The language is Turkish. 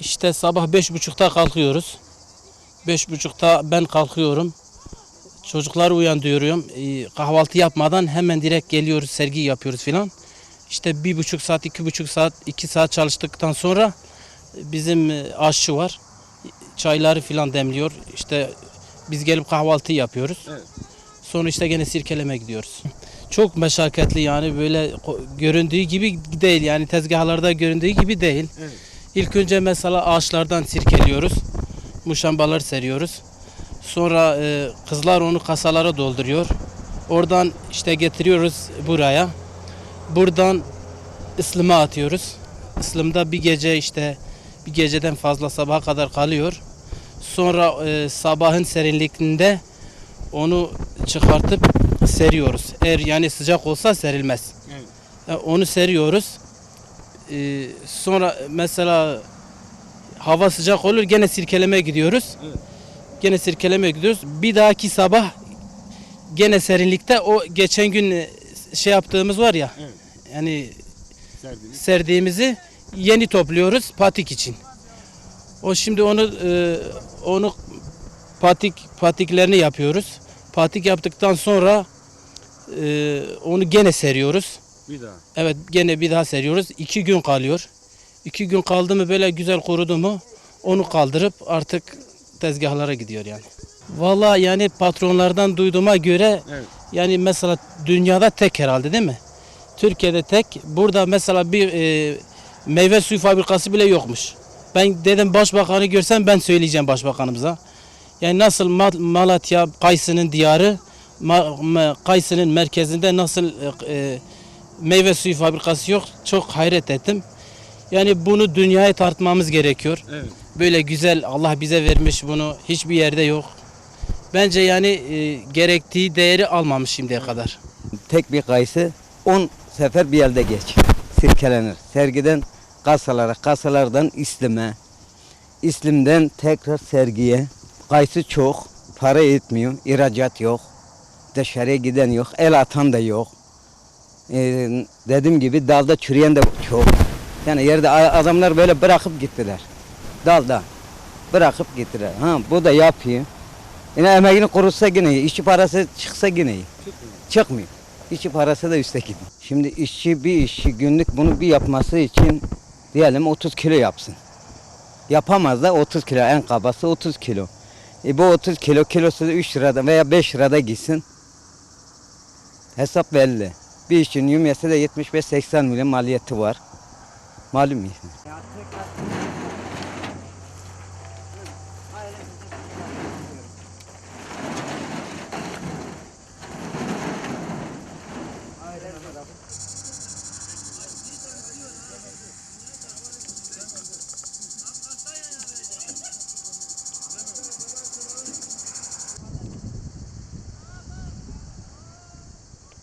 İşte sabah beş buçukta kalkıyoruz. Beş buçukta ben kalkıyorum. Çocukları uyandırıyorum. Ee, kahvaltı yapmadan hemen direkt geliyoruz, sergi yapıyoruz filan. İşte bir buçuk saat, iki buçuk saat, iki saat çalıştıktan sonra bizim e, aşçı var. Çayları filan demliyor. İşte biz gelip kahvaltı yapıyoruz. Evet. Sonra işte gene sirkeleme gidiyoruz. Çok meşakkatli yani böyle göründüğü gibi değil yani tezgahlarda göründüğü gibi değil. Evet. İlk önce mesela ağaçlardan sirkeliyoruz. Muşambalar seriyoruz. Sonra e, kızlar onu kasalara dolduruyor. Oradan işte getiriyoruz buraya. Buradan ıslıma atıyoruz. Islımda bir gece işte bir geceden fazla sabaha kadar kalıyor. Sonra e, sabahın serinlikinde onu çıkartıp seriyoruz. Eğer yani sıcak olsa serilmez. Evet. E, Onu seriyoruz. E, sonra mesela hava sıcak olur gene sirkeleme gidiyoruz. Evet. Gene sirkeleme gidiyoruz. Bir dahaki sabah gene serinlikte o geçen gün e, şey yaptığımız var ya Evet. yani Serdiniz. serdiğimizi yeni topluyoruz patik için. O şimdi onu e, onu patik patiklerini yapıyoruz. Patik yaptıktan sonra e, onu gene seriyoruz. Bir daha. Evet gene bir daha seriyoruz. İki gün kalıyor. İki gün kaldı mı böyle güzel kurudu mu onu kaldırıp artık tezgahlara gidiyor yani. Vallahi yani patronlardan duyduğuma göre Evet. yani mesela dünyada tek herhalde değil mi? Türkiye'de tek. Burada mesela bir e, meyve suyu fabrikası bile yokmuş. Ben dedim başbakanı görsem ben söyleyeceğim başbakanımıza. Yani nasıl Ma- Malatya Kayısı'nın diyarı, Kayısı'nın merkezinde nasıl e, e, meyve suyu fabrikası yok çok hayret ettim. Yani bunu dünyaya tartmamız gerekiyor. Evet. Böyle güzel Allah bize vermiş bunu hiçbir yerde yok. Bence yani e, gerektiği değeri almamış şimdiye kadar. tek bir kayısı 10 sefer bir elde geç. Sirkelenir. Sergiden kasalara, kasalardan islime, islimden tekrar sergiye. Kayısı çok, para etmiyor, ihracat yok. Dışarıya giden yok, el atan da yok. Ee, dediğim gibi dalda çürüyen de çok. Yani yerde adamlar böyle bırakıp gittiler. Dalda bırakıp gittiler. Ha bu da yapıyor. Yine emeğini kurutsa yine iyi, işçi parası çıksa yine iyi. Çıkmıyor. İşçi parası da üstte gidiyor. Şimdi işçi bir işçi günlük bunu bir yapması için diyelim 30 kilo yapsın. Yapamaz da 30 kilo en kabası 30 kilo. E bu 30 kilo kilosu da 3 lirada veya 5 lirada gitsin. Hesap belli. Bir işçinin yümyesi de 75-80 milyon maliyeti var. Malum yani.